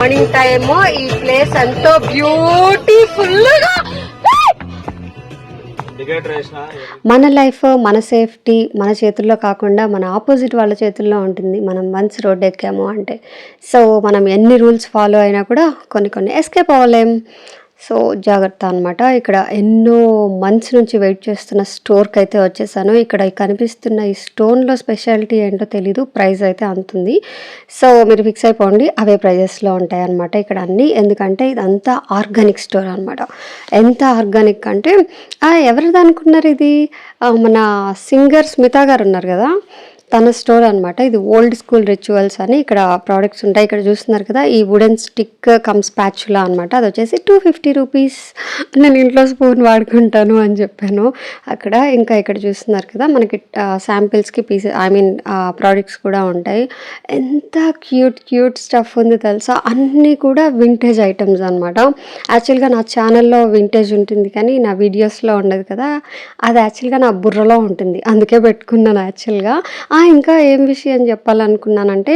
Morning time ఈ place ఎంతో బ్యూటిఫుల్గా మన లైఫ్ మన సేఫ్టీ మన చేతుల్లో కాకుండా మన ఆపోజిట్ వాళ్ళ చేతుల్లో ఉంటుంది. మనం వన్స్ రోడ్ ఎక్కాము అంటే. సో మనం ఎన్ని రూల్స్ ఫాలో అయినా కూడా కొన్ని కొన్ని ఎస్కేప్ అవ్వలేం. సో జాగ్రత్త అనమాట ఇక్కడ ఎన్నో మంత్స్ నుంచి వెయిట్ చేస్తున్న స్టోర్కి అయితే వచ్చేసాను. ఇక్కడ కనిపిస్తున్న ఈ స్టోన్లో స్పెషాలిటీ ఏంటో తెలీదు. ప్రైస్ అయితే అంతుంది. సో మీరు ఫిక్స్ అయిపోండి. అవే ప్రైజెస్లో ఉంటాయి అనమాట ఇక్కడ అన్నీ. ఎందుకంటే ఇదంతా ఆర్గానిక్ స్టోర్ అనమాట ఎంత ఆర్గానిక్ అంటే ఎవరిది అనుకున్నారు ఇది? మన సింగర్ స్మిత గారు ఉన్నారు కదా? తన స్టోర్ అనమాట ఇది ఓల్డ్ స్కూల్ రిచువల్స్ అని ఇక్కడ ప్రోడక్ట్స్ ఉంటాయి. ఇక్కడ చూస్తున్నారు కదా ఈ వుడెన్ స్టిక్ కమ్ స్పాచులా అనమాట అది వచ్చేసి టూ ఫిఫ్టీ రూపీస్ నేను ఇంట్లో స్పూన్ వాడుకుంటాను అని చెప్పాను. అక్కడ ఇంకా ఇక్కడ చూస్తున్నారు కదా మనకి శాంపిల్స్కి పీస్ ఐ మీన్ ప్రోడక్ట్స్ కూడా ఉంటాయి. ఎంత క్యూట్ క్యూట్ స్టఫ్ ఉంది తెలుసా? అన్నీ కూడా వింటేజ్ ఐటమ్స్ అనమాట యాక్చువల్గా నా ఛానల్లో వింటేజ్ ఉంటుంది కానీ నా వీడియోస్లో ఉండదు కదా. అది యాక్చువల్గా నా బుర్రలో ఉంటుంది. అందుకే పెట్టుకున్నాను యాక్చువల్గా ఆ, ఇంకా ఏం విషయం చెప్పాలనుకున్నానంటే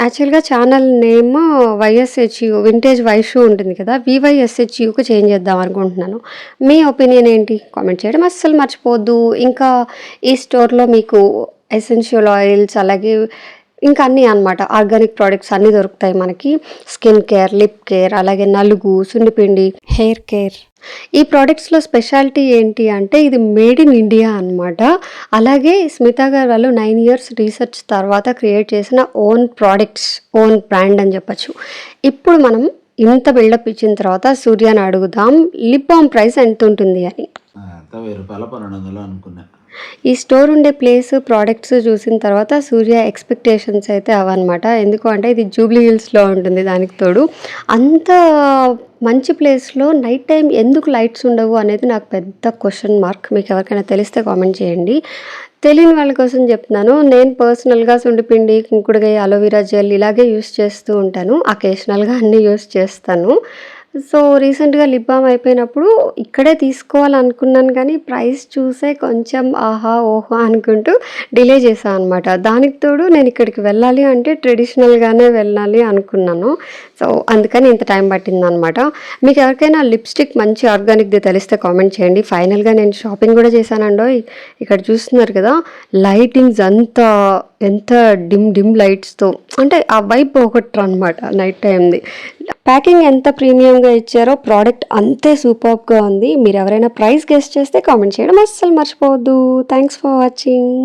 యాక్చువల్గా channel name Y S H U vintage Vyshu ఉంటుంది కదా వివైఎస్హెచ్యుకి చేంజ్ చేద్దాం అనుకుంటున్నాను. మీ ఒపీనియన్ ఏంటి? కామెంట్ చేయడం అస్సలు మర్చిపోద్దు. ఇంకా ఈ స్టోర్లో మీకు ఎసెన్షియల్ ఆయిల్స్ అలాగే ఇంకా అన్నీ అనమాట ఆర్గానిక్ ప్రోడక్ట్స్ అన్నీ దొరుకుతాయి మనకి. స్కిన్ కేర్ లిప్ కేర్ అలాగే నలుగు సున్నిపిండి హెయిర్ కేర్ ఈ ప్రోడక్ట్స్లో స్పెషాలిటీ ఏంటి అంటే ఇది మేడ్ ఇన్ ఇండియా అన్నమాట. అలాగే స్మితా గారు వాళ్ళు నైన్ ఇయర్స్ రీసెర్చ్ తర్వాత క్రియేట్ చేసిన ఓన్ ప్రోడక్ట్స్ ఓన్ బ్రాండ్ అని చెప్పచ్చు. ఇప్పుడు మనం ఇంత బిల్డప్ ఇచ్చిన తర్వాత సూర్యాని అడుగుదాం లిప్ బామ్ ప్రైస్ ఎంత ఉంటుంది అని. వెయ్యి రూపాయల పన్నెండు వందలు అనుకున్నా. ఈ స్టోర్ ఉండే ప్లేస్ ప్రోడక్ట్స్ చూసిన తర్వాత సూర్య ఎక్స్పెక్టేషన్స్ అయితే అవన్నమాట. ఎందుకు అంటే ఇది జూబ్లీ హిల్స్లో ఉంటుంది దానికి తోడు. అంత మంచి ప్లేస్లో నైట్ టైం ఎందుకు లైట్స్ ఉండవు అనేది నాకు పెద్ద క్వశ్చన్ మార్క్. మీకు ఎవరికైనా తెలిస్తే కామెంట్ చేయండి. తెలియని వాళ్ళ కోసం చెప్తున్నాను. నేను పర్సనల్గా సుండిపిండి కుంకుడుగాయ అలోవెరా జెల్ ఇలాగే యూస్ చేస్తూ ఉంటాను. అకేషనల్గా అన్నీ యూస్ చేస్తాను. సో రీసెంట్గా లిప్ బామ్ అయిపోయినప్పుడు ఇక్కడే తీసుకోవాలనుకున్నాను కానీ ప్రైస్ చూసే కొంచెం ఆహా ఓహో అనుకుంటూ డిలే చేశాను అనమాట దానికి తోడు నేను ఇక్కడికి వెళ్ళాలి అంటే ట్రెడిషనల్గానే వెళ్ళాలి అనుకున్నాను. సో అందుకని ఇంత టైం పట్టిందనమాట మీకు ఎవరికైనా లిప్స్టిక్ మంచి ఆర్గానిక్ది తెలిస్తే కామెంట్ చేయండి. ఫైనల్గా నేను షాపింగ్ కూడా చేశానండో ఇక్కడ చూస్తున్నారు కదా లైటింగ్స్ అంతా ఎంత డిమ్ డిమ్ లైట్స్తో అంటే ఆ వైపు పోగొట్టరు అనమాట నైట్ టైంది ప్యాకింగ్ ఎంత ప్రీమియంగా ఇచ్చారో ప్రోడక్ట్ అంతే సూపర్గా ఉంది. మీరు ఎవరైనా ప్రైస్ గెస్ట్ చేస్తే కామెంట్ చేయడం అస్సలు మర్చిపోవద్దు. Thanks for watching.